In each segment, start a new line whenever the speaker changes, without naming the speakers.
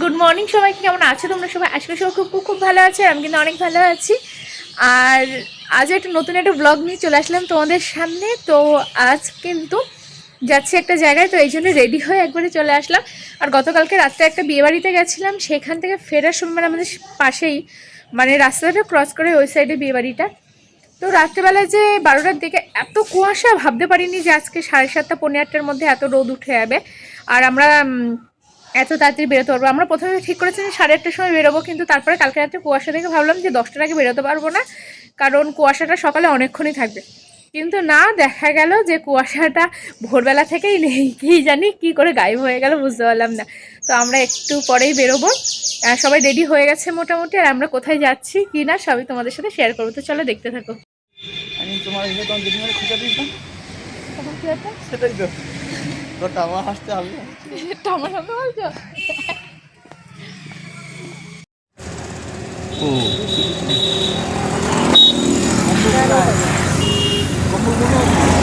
Good morning সবাইকে কেমন আছো তোমরা সবাই? আজকে সবাই খুব খুব ভালো আছে, আমি কিন্তু অনেক ভালো আছি। আর আজ একটা নতুন একটা ব্লগ নিয়ে চলে আসলাম তোমাদের সামনে। তো আজ কিন্তু যাচ্ছি একটা জায়গায়, তো এই জন্য রেডি হয়ে একবারে চলে আসলাম। আর গতকালকে রাত্রে একটা বিয়েবাড়িতে গেছিলাম, সেখান থেকে ফেরার সময় মানে আমাদের পাশেই মানে রাস্তাটা ক্রস করে ওই সাইডে বিয়েবাড়িটা তো রাত্রেবেলায় যে বারোটার দিকে এত কুয়াশা, ভাবতে পারিনি যে আজকে সাড়ে সাতটা পনেরো আটটার মধ্যে এত রোদ উঠে যাবে। আর আমরা এত তাড়াতাড়ি বেরোতে পারব। আমরা প্রথমে ঠিক করেছিলাম সাড়ে আটটার সময় বেরোবো, কিন্তু তারপরে কালকে রাত্রে কুয়াশা দেখে ভাবলাম যে দশটার আগে বেরোতে পারব না, কারণ কুয়াশাটা সকালে অনেকক্ষণই থাকবে। কিন্তু না, দেখা গেল যে কুয়াশাটা ভোরবেলা থেকেই নেই, কী জানি কি করে গায়েব হয়ে গেল বুঝতে পারলাম না। তো আমরা একটু পরেই বেরোবো। সবাই রেডি হয়ে গেছে মোটামুটি, আর আমরা কোথায় যাচ্ছি কি না সবই তোমাদের সাথে শেয়ার করব। তো চলো দেখতে থাকো।
তোমার সেটাই আমার হাসতে হবে না।
সাথে বলছো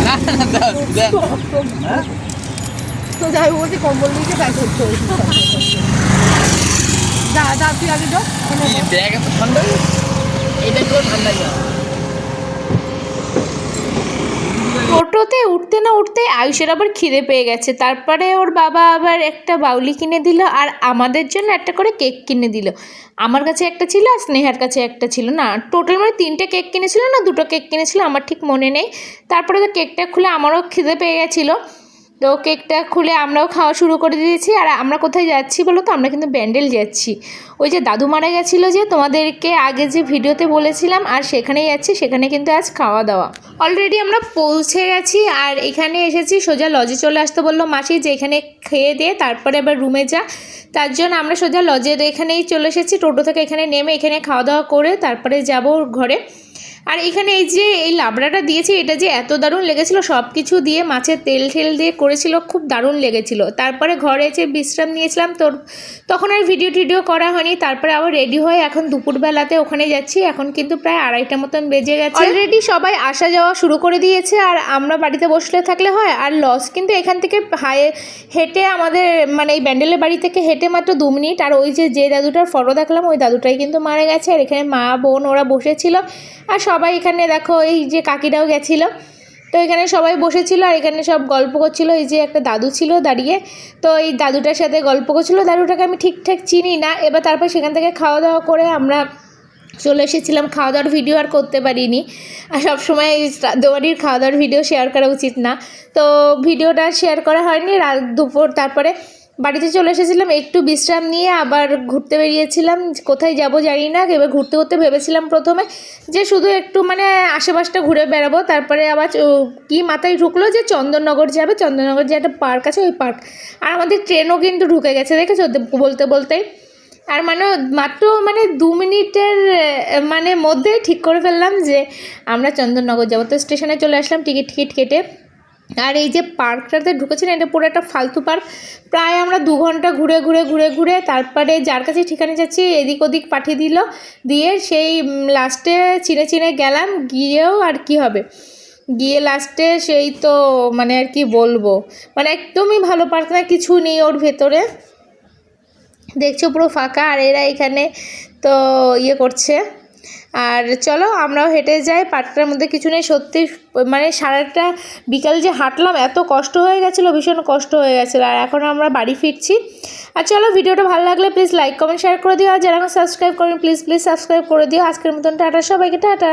না না দাও, দাও। হ্যাঁ?
তো যাই বলছি কম্বল নিয়ে তাই করতে দা দা তুই আগে
এই ব্যাগ এত ঠান্ডা এটা তো ঠান্ডা
টোটোতে উঠতে না উঠতে আয়ুষের আবার খিদে পেয়ে গেছে। তারপরে ওর বাবা আবার একটা বাউলি কিনে দিল আর আমাদের জন্য একটা করে কেক কিনে দিল। আমার কাছে একটা ছিল আর স্নেহার কাছে একটা ছিল। না, টোটাল মানে তিনটে কেক কিনেছিল না, দুটো কেক কিনেছিল, আমার ঠিক মনে নেই। তারপরে তো কেকটা খুলে আমারও খিদে পেয়ে গেছিল। তো কেকটা খুলে আমরাও খাওয়া শুরু করে দিয়েছি। আর আমরা কোথায় যাচ্ছি বলো তো? আমরা কিন্তু ব্যান্ডেল যাচ্ছি। ওই যে দাদু মারা গেছিল যে, তোমাদেরকে আগে যে ভিডিওতে বলেছিলাম, আর সেখানেই যাচ্ছি। সেখানে কিন্তু আজ খাওয়া দাওয়া। অলরেডি আমরা পৌঁছে গেছি, আর এখানে এসেছি, সোজা লজে চলে আসতে বলল মাসি যে, এখানে খেয়ে দিয়ে তারপরে আবার রুমে যা। তার জন্য আমরা সোজা লজের এখানেই চলে এসেছি। টোটো থেকে এখানে নেমে এখানে খাওয়া দাওয়া করে তারপরে যাব ঘরে। আর এখানে এই যে এই লাবড়াটা দিয়েছি, এটা যে এত দারুণ লেগেছিল সব কিছু দিয়ে মাছের তেল ঠেল দিয়ে করেছিল, খুব দারুণ লেগেছিল। তারপরে ঘরে এসে বিশ্রাম নিয়েছিলাম, তোর তখন আর ভিডিও টিডিও করা হয়নি, তারপরে আবার রেডি হয়ে এখন দুপুরবেলাতে ওখানে যাচ্ছি, এখন কিন্তু প্রায় আড়াইটা মতন বেজে গেছে। অলরেডি সবাই আসা যাওয়া শুরু করে দিয়েছে, আর আমরা বাড়িতে বসলে থাকলে হয়, আর লস কিন্তু এখান থেকে হায়ে হেঁটে আমাদের মানে এই ব্যান্ডেলের বাড়ি থেকে হেঁটে মাত্র দু মিনিট, আর ওই যে যে দাদুটার ফটো দেখলাম, ওই দাদুটাই কিন্তু মারা গেছে, আর এখানে মা, বোন ওরা বসেছিল, আর সবাই এখানে দেখো, এই যে কাকিরাও গেছিল। তো এখানে সবাই বসেছিল আর এখানে সব গল্প করছিল। এই যে একটা দাদু ছিল দাঁড়িয়ে। তো এই দাদুটার সাথে গল্প করছিল। দাদুটাকে আমি ঠিকঠাক চিনি না। এবার তারপর সেখান থেকে খাওয়া দাওয়া করে আমরা চলে এসেছিলাম। খাওয়া দাওয়ার ভিডিও আর করতে পারিনি। আর সবসময় দোয়ারির খাওয়া দাওয়ার ভিডিও শেয়ার করা উচিত না। তো ভিডিওটা শেয়ার করা হয়নি। রাত দুপুর, তারপরে বাড়িতে চলে এসেছিলাম, একটু বিশ্রাম নিয়ে আবার ঘুরতে বেরিয়েছিলাম। কোথায় যাব জানি না, এবার ঘুরতে ঘুরতে ভেবেছিলাম প্রথমে যে শুধু একটু মানে আশেপাশটা ঘুরে বেড়াবো, তারপরে আবার কি মাথায় ঢুকলো যে চন্দননগর যাবে। চন্দননগর যে একটা পার্ক আছে, ওই পার্ক। আর আমাদের ট্রেনও কিন্তু ঢুকে গেছে, দেখেছ? বলতে বলতেই আর মানে মাত্র মানে দু মিনিটের মানে মধ্যে ঠিক করে ফেললাম যে আমরা চন্দননগর যাব। তো স্টেশনে চলে আসলাম টিকিট টিকিট কেটে। আর এই যে পার্কটাতে ঢুকেছি না এটা পুরো একটা ফালতু পার্ক। প্রায় আমরা দু ঘণ্টা ঘুরে ঘুরে ঘুরে ঘুরে তারপরে যার কাছে ঠিকানা যাচ্ছি, এদিক ওদিক পাঠিয়ে দিল। দিয়ে সেই লাস্টে চিনে চিনে গেলাম, গিয়েও আর কি হবে? গিয়ে লাস্টে সেই তো মানে আর কি বলব? মানে একদমই ভালো পার্ক না, কিছু নেই ওর ভেতরে। দেখছ পুরো ফাঁকা, আর এরা এখানে তো ইয়ে করছে। আর চলো আমরাও হেঁটে যাই, পার্কটার মধ্যে কিছু নেই, সত্যি মানে সারাটা বিকাল যে হাঁটলাম এত কষ্ট হয়ে গেছিল, ভীষণ কষ্ট হয়ে গেছিল, আর এখন আমরা বাড়ি ফিরছি। আর চলো ভিডিওটা ভালো লাগলে প্লিজ লাইক কমেন্ট শেয়ার করে দিও, আর যারা সাবস্ক্রাইব করেন প্লিজ প্লিজ সাবস্ক্রাইব করে দিও। আজকের মতন টাটা, সবাইকে টাটা।